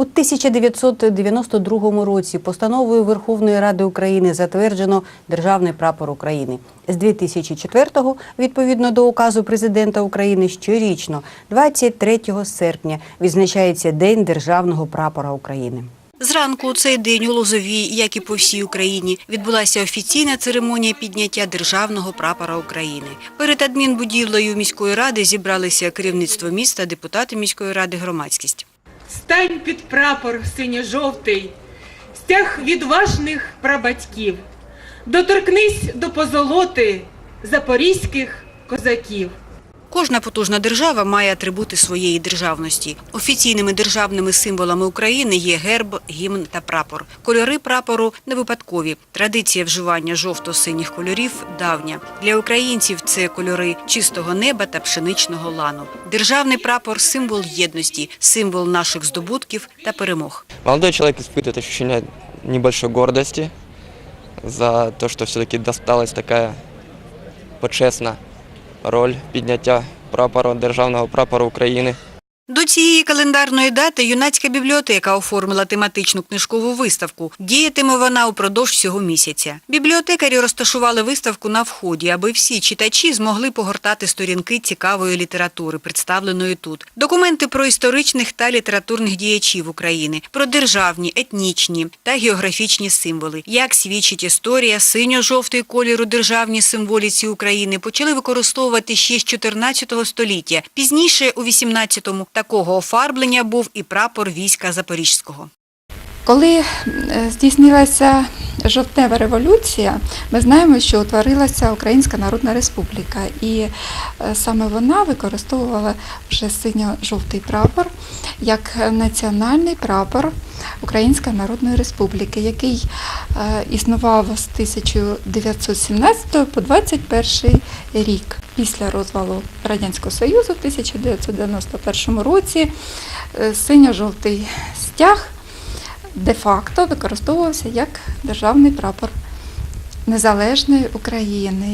У 1992 році постановою Верховної Ради України затверджено Державний прапор України. З 2004-го, відповідно до указу президента України, щорічно, 23 серпня, відзначається День Державного прапора України. Зранку у цей день у Лозовій, як і по всій Україні, відбулася офіційна церемонія підняття державного прапора України. Перед адмінбудівлею міської ради зібралися керівництво міста, депутати міської ради, громадськість. Стань під прапор синьо-жовтий, стяг відважних прабатьків, доторкнись до позолоти запорізьких козаків. Кожна потужна держава має атрибути своєї державності. Офіційними державними символами України є герб, гімн та прапор. Кольори прапору не випадкові. Традиція вживання жовто-синіх кольорів давня. Для українців це кольори чистого неба та пшеничного лану. Державний прапор символ єдності, символ наших здобутків та перемог. Молодой человек испытывает ощущение небольшой гордости за то, что все-таки досталась такая почесна роль підняття прапора, державного прапору України. До цієї календарної дати юнацька бібліотека оформила тематичну книжкову виставку. Діятиме вона упродовж всього місяця. Бібліотекарі розташували виставку на вході, аби всі читачі змогли погортати сторінки цікавої літератури, представленої тут. Документи про історичних та літературних діячів України, про державні, етнічні та географічні символи. Як свідчить історія, синьо-жовтий колір у державній символіці України почали використовувати ще з 14 століття. Пізніше, у 18-му, такого офарблення був і прапор війська Запорізького. Коли е, здійснилася жовтнева революція, ми знаємо, що утворилася Українська Народна Республіка, і е, саме вона використовувала вже синьо-жовтий прапор як національний прапор Української Народної Республіки, який е, існував з 1917 по 21 рік. Після розвалу Радянського Союзу в 1991 році е, синьо-жовтий стяг де-факто використовувався як державний прапор незалежної України.